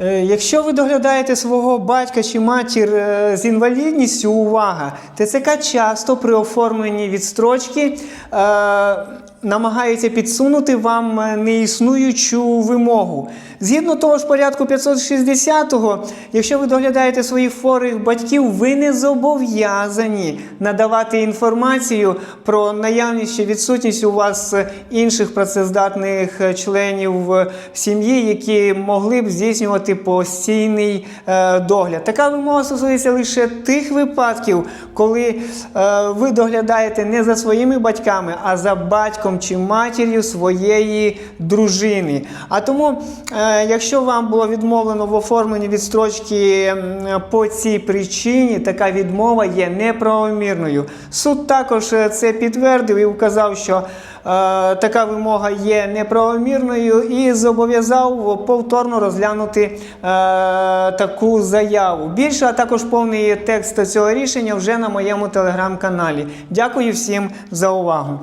Е, Якщо ви доглядаєте свого батька чи матір е, з інвалідністю, увага, ТЦК часто при оформленні відстрочки е, намагається підсунути вам е, неіснуючу вимогу. Згідно того ж порядку 560-го, якщо ви доглядаєте своїх хворих батьків, ви не зобов'язані надавати інформацію про наявність чи відсутність у вас е, інших працездатних е, членів сім'ї, які могли б здійснювати постійний догляд. Така вимога стосується лише тих випадків, коли ви доглядаєте не за своїми батьками, а за батьком чи матір'ю своєї дружини. А тому, е, якщо вам було відмовлено в оформленні відстрочки по цій причині, така відмова є неправомірною. Суд також е, це підтвердив і вказав, що е, така вимога є неправомірною і зобов'язав повторно розглянути таку заяву. Більше, а також повний текст цього рішення вже на моєму телеграм-каналі. Дякую всім за увагу.